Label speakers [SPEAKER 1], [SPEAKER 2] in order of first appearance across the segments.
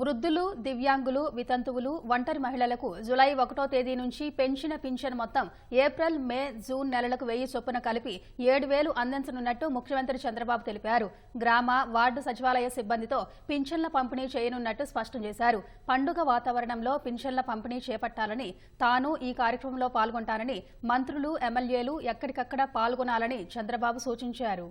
[SPEAKER 1] వృద్ధులు దివ్యాంగులు వితంతువులు ఒంటరి మహిళలకు జులై ఒకటో తేదీ నుంచి పెన్షన్ పింఛన్ మొత్తం ఏప్రిల్ మే జూన్ నెలలకు వెయ్యి చొప్పున కలిపి ఏడు వేలు అందించనున్నట్టు ముఖ్యమంత్రి చంద్రబాబు తెలిపారు. గ్రామ వార్డు సచివాలయ సిబ్బందితో పింఛన్ల పంపిణీ చేయనున్నట్టు స్పష్టం చేశారు. పండుగ వాతావరణంలో పింఛన్ల పంపిణీ చేపట్టాలని తాను ఈ కార్యక్రమంలో పాల్గొంటానని మంత్రులు ఎమ్మెల్యేలు ఎక్కడికక్కడ పాల్గొనాలని చంద్రబాబు సూచించారు.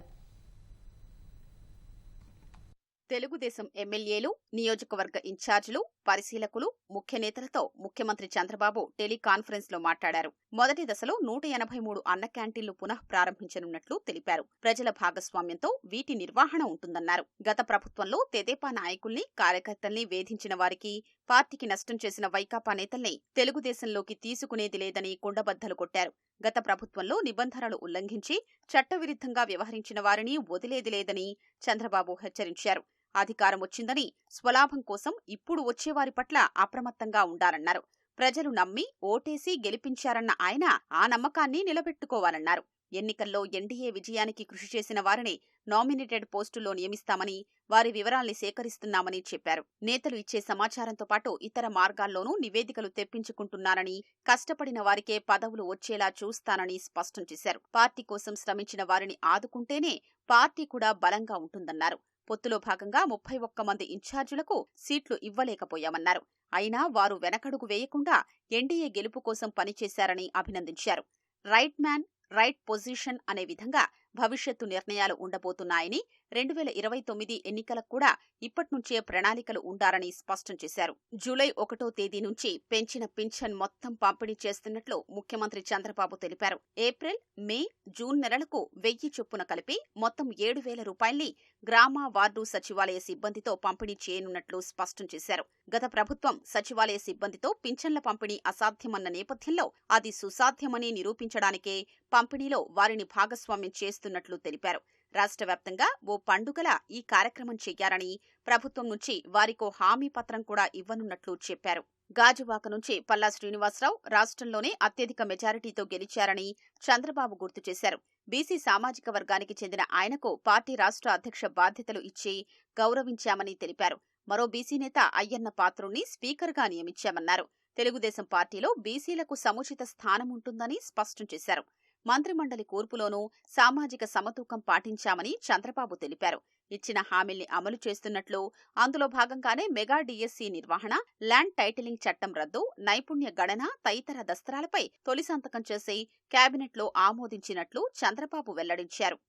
[SPEAKER 2] తెలుగుదేశం ఎమ్మెల్యేలు నియోజకవర్గ ఇన్ఛార్జీలు పరిశీలకులు ముఖ్య నేతలతో ముఖ్యమంత్రి చంద్రబాబు టెలికాన్ఫరెన్స్లో మాట్లాడారు. మొదటి దశలో నూట ఎనభై మూడు అన్న క్యాంటీన్లు పునః ప్రారంభించనున్నట్లు తెలిపారు. ప్రజల భాగస్వామ్యంతో వీటి నిర్వహణ ఉంటుందన్నారు. గత ప్రభుత్వంలో తెదేపా నాయకుల్ని కార్యకర్తల్ని వేధించిన వారికి పార్టీకి నష్టం చేసిన వైకాపా నేతల్ని తెలుగుదేశంలోకి తీసుకునేది లేదని కుండబద్దలు కొట్టారు. గత ప్రభుత్వంలో నిబంధనలు ఉల్లంఘించి చట్టవిరుద్ధంగా వ్యవహరించిన వారిని వదిలేది లేదని చంద్రబాబు హెచ్చరించారు. అధికారం వచ్చిందని స్వలాభం కోసం ఇప్పుడు వచ్చేవారి పట్ల అప్రమత్తంగా ఉండాలన్నారు. ప్రజలు నమ్మి ఓటేసి గెలిపించారన్న ఆయన ఆ నమ్మకాన్ని నిలబెట్టుకోవాలన్నారు. ఎన్నికల్లో ఎన్డీఏ విజయానికి కృషి చేసిన వారిని నామినేటెడ్ పోస్టుల్లో నియమిస్తామని వారి వివరాల్ని సేకరిస్తున్నామని చెప్పారు. నేతలు ఇచ్చే సమాచారంతో పాటు ఇతర మార్గాల్లోనూ నివేదికలు తెప్పించుకుంటున్నారని కష్టపడిన వారికే పదవులు వచ్చేలా చూస్తానని స్పష్టం చేశారు. పార్టీ కోసం శ్రమించిన వారిని ఆదుకుంటేనే పార్టీ కూడా బలంగా ఉంటుందన్నారు. పొత్తులో భాగంగా ముప్పై ఒక్క మంది ఇన్ఛార్జీలకు సీట్లు ఇవ్వలేకపోయామన్నారు. అయినా వారు వెనకడుగు వేయకుండా ఎన్డీఏ గెలుపు కోసం పనిచేశారని అభినందించారు. రైట్ మ్యాన్ రైట్ పొజిషన్ అనే విధంగా భవిష్యత్తు నిర్ణయాలు ఉండబోతున్నాయని రెండు వేల ఇరవై తొమ్మిది ఎన్నికలకు కూడా ఇప్పట్నుంచే ప్రణాళికలు ఉండాలని స్పష్టం చేశారు. జూలై ఒకటో తేదీ నుంచి పెంచిన పింఛన్ మొత్తం పంపిణీ చేస్తున్నట్లు ముఖ్యమంత్రి చంద్రబాబు తెలిపారు. ఏప్రిల్ మే జూన్ నెలలకు వెయ్యి చొప్పున కలిపి మొత్తం ఏడు వేల రూపాయల్ని గ్రామ వార్డు సచివాలయ సిబ్బందితో పంపిణీ చేయనున్నట్లు స్పష్టం చేశారు. గత ప్రభుత్వం సచివాలయ సిబ్బందితో పింఛన్ల పంపిణీ అసాధ్యమన్న నేపథ్యంలో అది సుసాధ్యమని నిరూపించడానికే పంపిణీలో వారిని భాగస్వామ్యం చేస్తున్నట్లు తెలిపారు. రాష్ట్ర వ్యాప్తంగా ఓ పండుగల ఈ కార్యక్రమం చేయాలని ప్రభుత్వం నుంచి వారికో హామీ పత్రం కూడా ఇవ్వనున్నట్లు చెప్పారు. గాజువాక నుంచి పల్లా శ్రీనివాసరావు రాష్ట్రంలోనే అత్యధిక మెజారిటీతో గెలిచారని చంద్రబాబు గుర్తు చేశారు. బీసీ సామాజిక వర్గానికి చెందిన ఆయనకు పార్టీ రాష్ట్ర అధ్యక్ష బాధ్యతలు ఇచ్చి గౌరవించామని తెలిపారు. మరో బీసీ నేత అయ్యన్న పాత్రుణ్ణి స్పీకర్గా నియమించామన్నారు. తెలుగుదేశం పార్టీలో బీసీలకు సముచిత స్థానం ఉంటుందని స్పష్టం చేశారు. మంత్రిమండలి కూర్పులోనూ సామాజిక సమతూకం పాటించామని చంద్రబాబు తెలిపారు. ఇచ్చిన హామీల్ని అమలు చేస్తున్నట్లు అందులో భాగంగానే మెగా డీఎస్సీ నిర్వహణ ల్యాండ్ టైటిలింగ్ చట్టం రద్దు నైపుణ్య గణన తదితర దస్త్రాలపై తొలి సంతకం చేసి కేబినెట్లో ఆమోదించినట్లు చంద్రబాబు వెల్లడించారు.